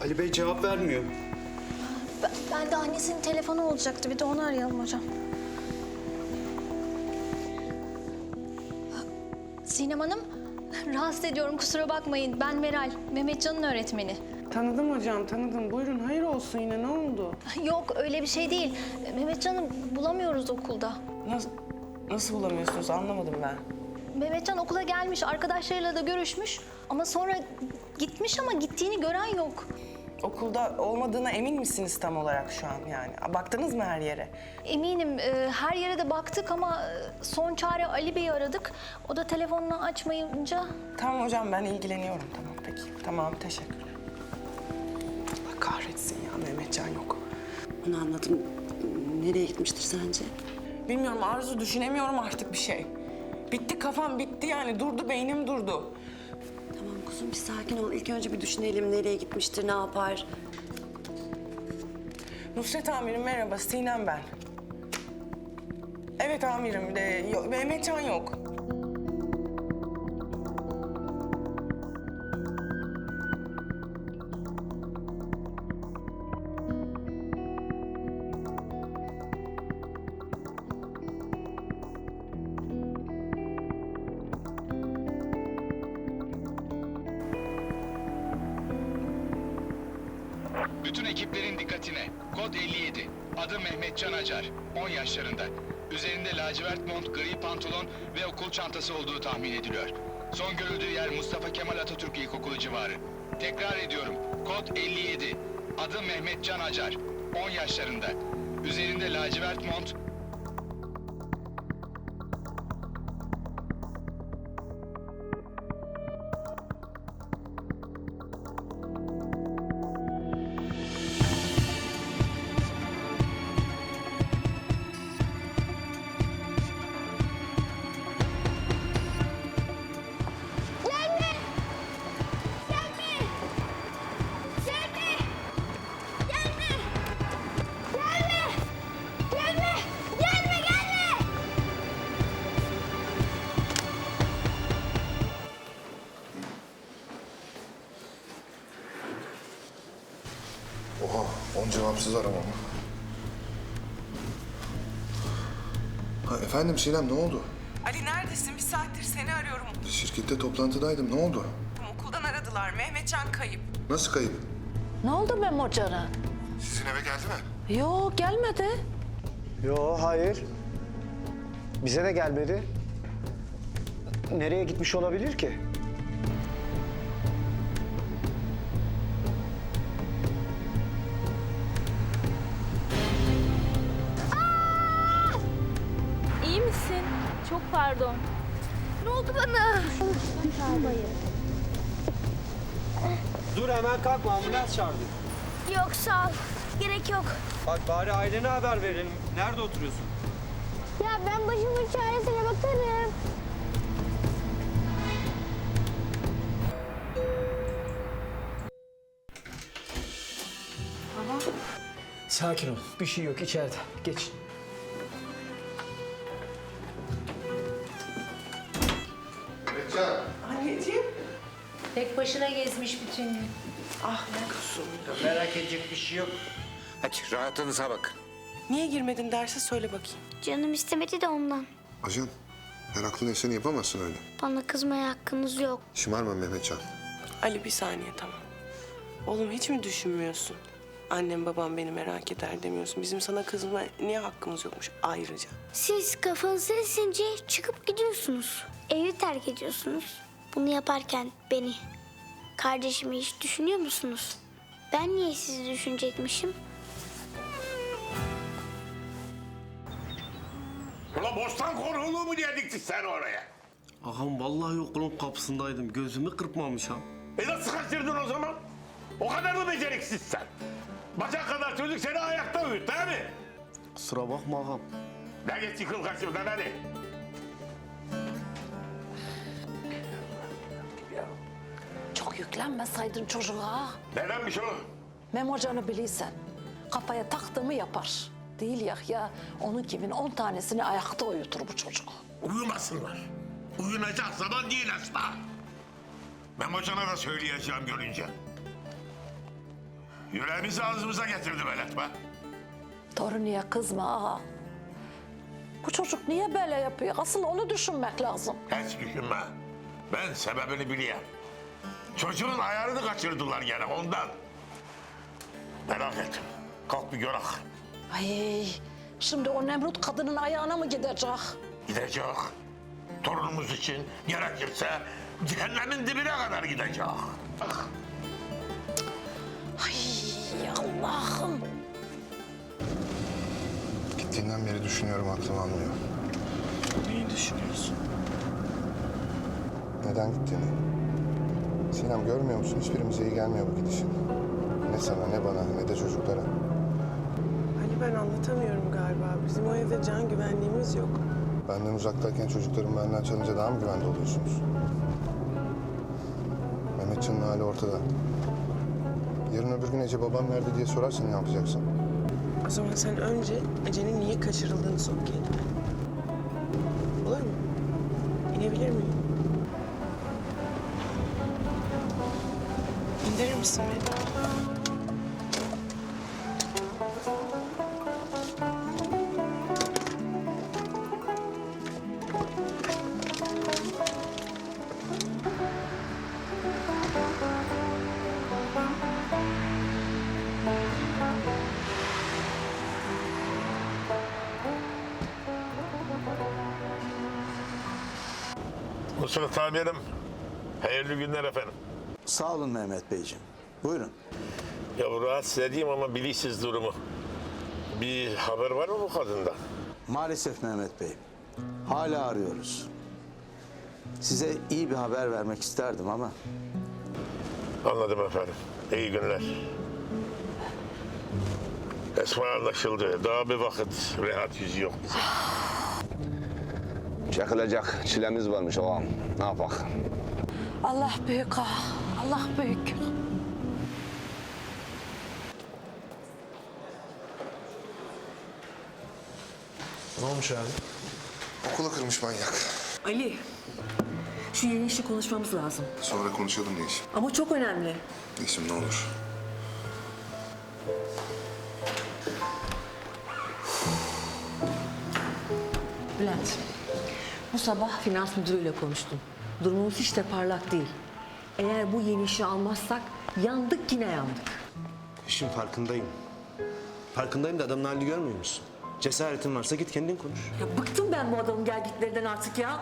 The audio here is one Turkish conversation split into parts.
Ali Bey cevap vermiyor. Ben, ben de annesinin telefonu olacaktı. Bir de onu arayalım hocam. Sinem Hanım, rahatsız ediyorum kusura bakmayın. Ben Meral, Mehmetcan'ın öğretmeni. Tanıdım hocam, tanıdım. Buyurun, hayır olsun yine. Ne oldu? Yok öyle bir şey değil. Mehmetcan'ı bulamıyoruz okulda. Nasıl, nasıl bulamıyorsunuz? Anlamadım ben. Mehmetcan okula gelmiş, arkadaşlarıyla da görüşmüş. Ama sonra gitmiş ama gittiğini gören yok. Okulda olmadığına emin misiniz tam olarak şu an yani? Baktınız mı her yere? Eminim e, her yere de baktık ama e, son çare Ali Bey'i aradık. O da telefonunu açmayınca Tamam hocam, ben ilgileniyorum. Tamam, peki. Tamam, teşekkürler. Allah kahretsin ya, Mehmetcan yok. Onu anladım. Nereye gitmiştir sence? Bilmiyorum Arzu, düşünemiyorum artık bir şey. Bitti kafam, bitti yani. Durdu, beynim durdu. Tamam kuzum bir sakin ol. İlk önce bir düşünelim nereye gitmiştir, ne yapar. Nusret amirim merhaba, Sinem ben. Evet amirim, de, Mehmetcan yok. Bütün ekiplerin dikkatine. Kod 57. Adı Mehmet Can Acar. 10 yaşlarında. Üzerinde lacivert mont, gri pantolon ve okul çantası olduğu tahmin ediliyor. Son görüldüğü yer Mustafa Kemal Atatürk İlkokulu civarı. Tekrar ediyorum. Kod 57. Adı Mehmet Can Acar. 10 yaşlarında. Üzerinde lacivert mont, on cevapsız arama mı? Ha, efendim Sinem ne oldu? Ali neredesin? Bir saattir seni arıyorum. Şirkette toplantıdaydım. Ne oldu? Okuldan aradılar. Mehmetcan kayıp. Nasıl kayıp? Ne oldu Memocan'a? Sizin eve geldi mi? Yo gelmedi. Yo hayır. Bize de gelmedi. Nereye gitmiş olabilir ki? Çok pardon. Ne oldu bana? Dur hemen kalkma ambulans çağırdık. Yok sağ ol. Gerek yok. Bak bari ailene haber verelim. Nerede oturuyorsun? Ya ben başımın çaresine bakarım. Sakin ol. Bir şey yok içeride. Geç. Mehmetcan. Anneciğim. Tek başına gezmiş bütün gün. Ah kuzum. Merak edecek bir şey yok. Hadi rahatınıza bakın. Niye girmedin derse söyle bakayım. Canım istemedi de ondan. Ajan, her aklın eseni yapamazsın öyle. Bana kızmaya hakkınız yok. Şımarma Mehmetcan. Ali bir saniye tamam. Oğlum hiç mi düşünmüyorsun? Annem babam beni merak eder demiyorsun. Bizim sana kızma niye hakkımız yokmuş ayrıca? Siz kafanızı esince çıkıp gidiyorsunuz. Evi terk ediyorsunuz. Bunu yaparken beni, kardeşimi hiç düşünüyor musunuz? Ben niye sizi düşünecekmişim? Ulan bostan konuğuluğu mu diye diktin sen oraya? Ağam vallahi okulun kapısındaydım. Gözümü kırpmamış ha. E nasıl kaçırdın o zaman? O kadar mı beceriksiz sen? Bacak kadar çocuk seni ayakta uyut değil mi? Kusura bakma ağam. Ne geç yıkıl kaçırdan hadi. Çok yüklenmeseydin çocuğa. Nedenmiş o? Memocan'ı bilirsen. Kafaya taktığımı yapar. Değil ya ya onun kimin on tanesini ayakta uyutur bu çocuk. Uyumasınlar. Uyunacak zaman değil asla. Ben hocana da söyleyeceğim görünce. Yüreğimizi ağzımıza getirdi Velet be. Torunaya kızma ağa. Bu çocuk niye böyle yapıyor? Asıl onu düşünmek lazım. Hiç düşünme. Ben sebebini biliyorum. Çocuğun ayarını kaçırdılar gene ondan. Merak ettim. Kalk bir görak. Ay, şimdi o Nemrut kadının ayağına mı gidecek? Gidecek. Torunumuz için gerekirse cehennemin dibine kadar gidecek. Ay Allah'ım. Gittiğinden beri düşünüyorum aklım almıyor. Neyi düşünüyorsun? Neden gittiğini. Sinem görmüyor musun? Hiçbirimize iyi gelmiyor bu gidişin. Ne sana ne bana ne de çocuklara. Ali ben anlatamıyorum galiba. Bizim o evde can güvenliğimiz yok. Benden uzaktayken çocuklarım benden çalınca daha mı güvende oluyorsunuz? Mehmetcan'ın hali ortada. Yarın öbür gün Ece babam nerede diye sorarsan ne yapacaksın? O zaman sen önce Ece'nin niye kaçırıldığını sok kendine. Olur mu? İnebilir miyim? İndirir misin beni? Nusret amirim. Hayırlı günler efendim. Sağ olun Mehmet Beyciğim. Buyurun. Ya bu rahatsız edeyim ama bilirsiniz durumu. Bir haber var mı bu kadından? Maalesef Mehmet Bey. Hala arıyoruz. Size iyi bir haber vermek isterdim ama Anladım efendim. İyi günler. Esma anlaşıldı. Daha bir vakit rahat yüzü yok bize. Çakılacak çilemiz varmış ağam. Ne yapak? Allah büyük ağa. Allah büyük. Ne olmuş abi? Okula kırmış manyak. Ali, şu yeni işi konuşmamız lazım. Sonra konuşalım ne iş. Ama çok önemli. İsim ne olur. Bülent, sabah finans müdürüyle konuştum. Durumumuz hiç de parlak değil. Eğer bu yeni işi almazsak yandık yine yandık. İşin farkındayım. Farkındayım da adamın halini görmüyor musun? Cesaretin varsa git kendin konuş. Ya bıktım ben bu adamın gelgitlerinden artık ya.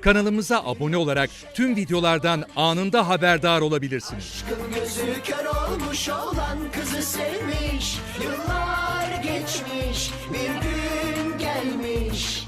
Kanalımıza abone olarak tüm videolardan anında haberdar olabilirsiniz. Gözü kör olmuş olan kızı sevmiş. Yıllar geçmiş bir gün gelmiş.